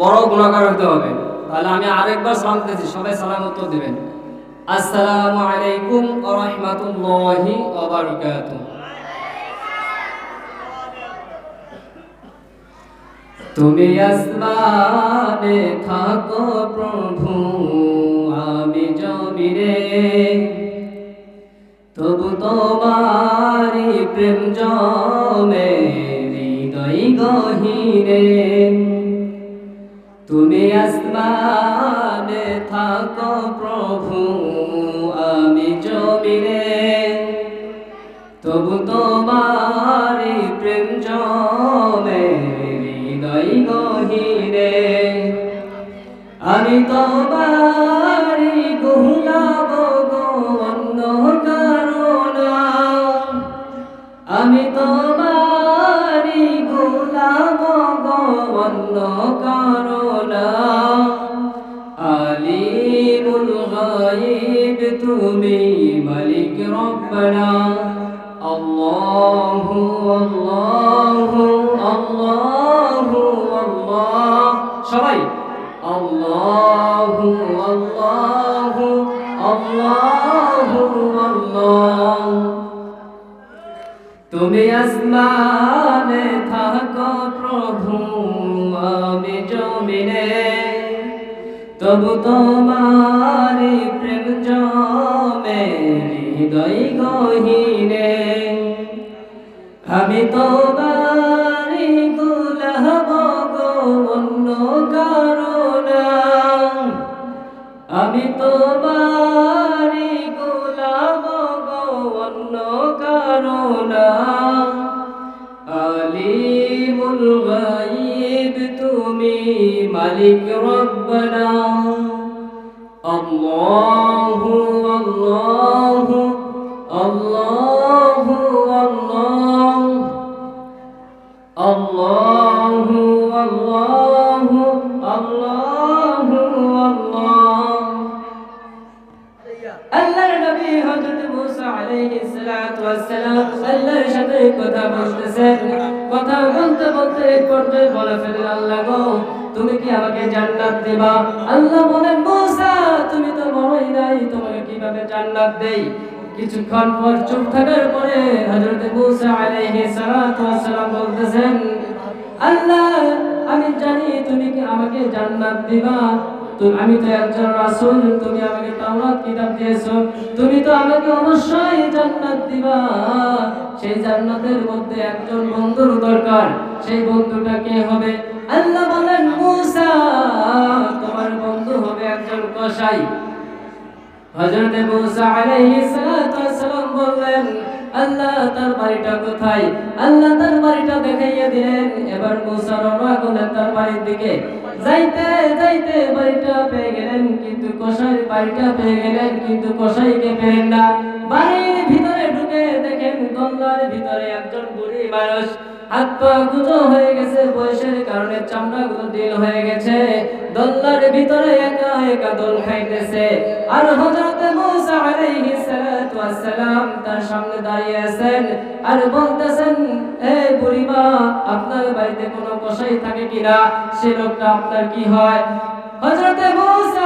বড় গুণাকার হতে হবে। তাহলে আমি আরেকবার সালাম দিতেছি, সবাই সালাম উত্তর দিবেন। আসসালামু আলাইকুম রাহমাতুল্লাহি ওয়া বারাকাতুহু। তুমি আসমানে থাকো প্রভু, আমি জমিরে তবু তোমারি প্রেম জমে, হৃদয় গহিরে তুমি আসমানে থাকো প্রভু, আমি জমিরে তবু তোমারি প্রেম জমে, হৃদয় গহিরে আমি তোমারি গো, অন্য কারণা। আমি তোমারি গুলাব অন্য কারণা। তুমি আসমানে থাকো প্রভু আমি জমিনে তবু তোমারি প্রেম জমে, হৃদয় গহিনে। আমি তোমারি গুলাব গো অন্য কারণা। আমি তোমারি গোলাম গো অন্য কারণা। আলিমুল গায়ব তুমি মালিক রব্বানা আল্লাহু আল্লাহু আল্লাহু আল্লাহ আল্লাহু আল্লাহু আল্লাহু আল্লাহ আল্লাহর নবী হযরত তুমি কি আমাকে জান্নাত আল্লাহ বলেন তুমি তো নাই, তোমাকে কীভাবে জান্নাত দেই? কিছুক্ষণ পর চুপ থাকার পরে হযরত বলতেছেন, আল্লাহ, আমি জানি তুমি কি আমাকে জান্নাত দিবা। আমি তো একজন রাসূল, তুমি আমাকে তাওরাত কিতাব দিয়েছ, তুমি তো আমাকে অবশ্যই জান্নাত দিবা। সেই জান্নাতের মধ্যে একজন বন্ধুর দরকার, সেই বন্ধুটা কে হবে? আল্লাহ বলেন, মুসা, তোমার বন্ধু হবে একজন কসাই। হযরত মুসা আলাইহিস ওয়াসসালাম বললেন, আল্লাহ, তার বাড়িটা কোথায়? আল্লাহ তার বাড়িটা দেখাইয়া দিলেন। এবার মুসা রওনা করলেন তার বাড়ির দিকে। যাইতে যাইতে বাড়িটা পেয়ে গেলেন কিন্তু কসাই বাড়িটা পেয়ে গেলেন কিন্তু কসাইকে পেলেন না। বাড়ির ভিতরে ঢুকে দেখেন গঙ্গার ভিতরে একজন বুড়ি মানুষ। হাত পা গুজো হয়ে গেছে, বয়সের কারণে চামড়া গুলো দিল হয়ে গেছে। দোলনার ভিতরে একা একা দোল খাইতেছে। আর হযরত মুসা আলাইহিস সালাতু ওয়াস সালাম তার সামনে দাঁড়িয়ে আছেন আর বলতেছেন হে বুড়িমা, আপনার বাড়িতে কোনো কসাই থাকে কিনা? সে লোকটা আপনার কি হয়? হযরত মুসা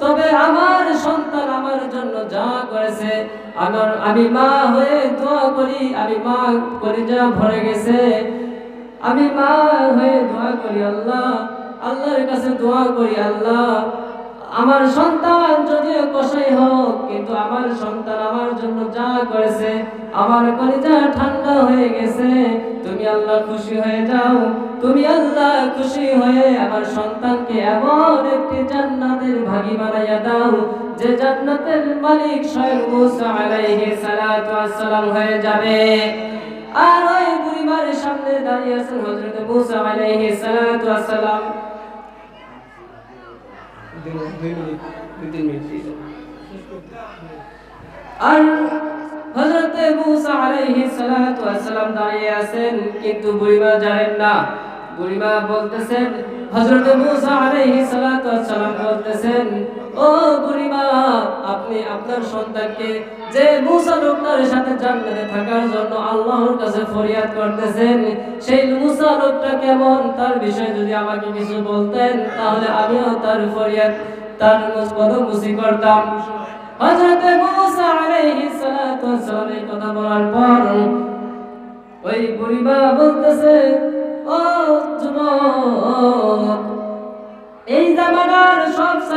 তবে আমার সন্তান আমার জন্য যা করেছে, আমার, আমি মা হয়ে দোয়া করি, আমি মা করে যা ভরে গেছে। আমি মা হয়ে দোয়া করি আল্লাহ, আল্লাহর কাছে দোয়া করি আল্লাহ। আমার সন্তান যদিও কষাই হোক, কিন্তু আমার সন্তান আমার জন্য যা করেছে, আমার কলিজা ঠান্ডা হয়ে গেছে। তুমি আল্লাহ খুশি হয়ে যাও, তুমি আল্লাহ খুশি হয়ে আমার সন্তানকে এমন একটি জান্নাতের ভাগী বানাইয়া দাও, যে জান্নাতের মালিক স্বয়ং মুসা আলাইহিস সালাতু ওয়াস সালাম হয়ে যাবে। আর ওই বুড়িমার সামনে দাঁড়িয়ে আছেন হযরত মুসা আলাইহিস সালাতু আর হযরতে মুসা আলাইহিস সালাতু ওয়াস সালাম দাঁড়িয়ে আছেন, কিন্তু বুড়িমা জানেন না। বুড়িমা বলতেছেন, হযরতে মুসা আলাইহিস সালাতু ওয়াস সালাম বলতেছেন, ও আপনি আপনার সন্তানকে যে মূসা লোকটার সাথে জান্নাতে থাকার জন্য আল্লাহর কাছে ফরিয়াদ করতেছেন, সেই মূসা লোকটা কেমন? তার বিষয়ে যদি আমাকে কিছু বলতেন, তাহলে আমিও তার ফরিয়াদ, তার মুসি করতাম। হযরতে মূসা আলাইহিস সালাতু ওয়াস কথা বলার পর ওই বুড়িমা বলতেছে, ও যুবক, এই জামানার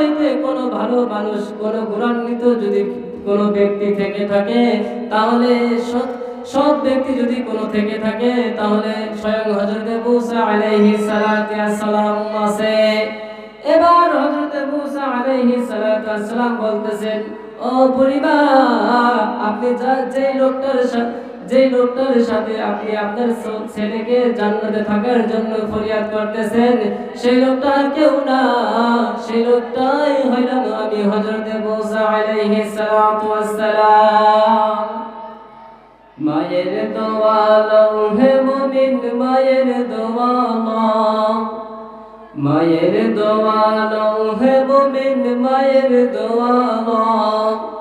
চাইতে কোনো ভালো মানুষ, কোনো গুণান্বিত যদি কোনো ব্যক্তি থেকে থাকে, তাহলে সৎ- ব্যক্তি যদি কোনো থেকে থাকে, তাহলে স্বয়ং হযরতে মূসা আলাইহিস সালাতু সালাম আছে। এবার হযরতে মূসা আলাইহিস সালাতু সালাম বলতেছেন, ও বুড়িমা আপনি যে লোকটার সাথে যে লোকটার সাথে আপনি আপনার ছেলেকে জান্নাতে থাকার জন্য ফরিয়াদ করতেছেন, সেই লোকটা কেউ না সেই লোকটাই হইলাম আমি হযরতে মূসা আলাইহিস সালাতু ওয়াস সালাম মায়ের দোয়া লৌহে মুমিন, মায়ের দোয়া লও। মায়ের দোয়া লৌহে মুমিন, মায়ের দোয়া লও।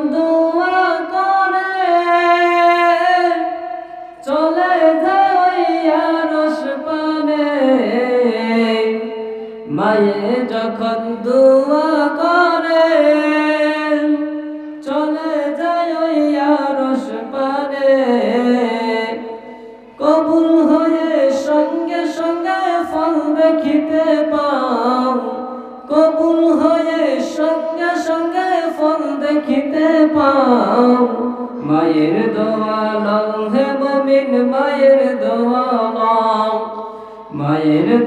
মায়ে যখন দুয়া করে, চলে যাইয়া রস পানে কবুল হয়ে সঙ্গে সঙ্গে ফল দেখিতে পাও। কবুল হয়ে সঙ্গে সঙ্গে ফল দেখিতে পাও। মায়ের দোয়া লও হে মমিন, মায়ের দোয়া লও মায়ের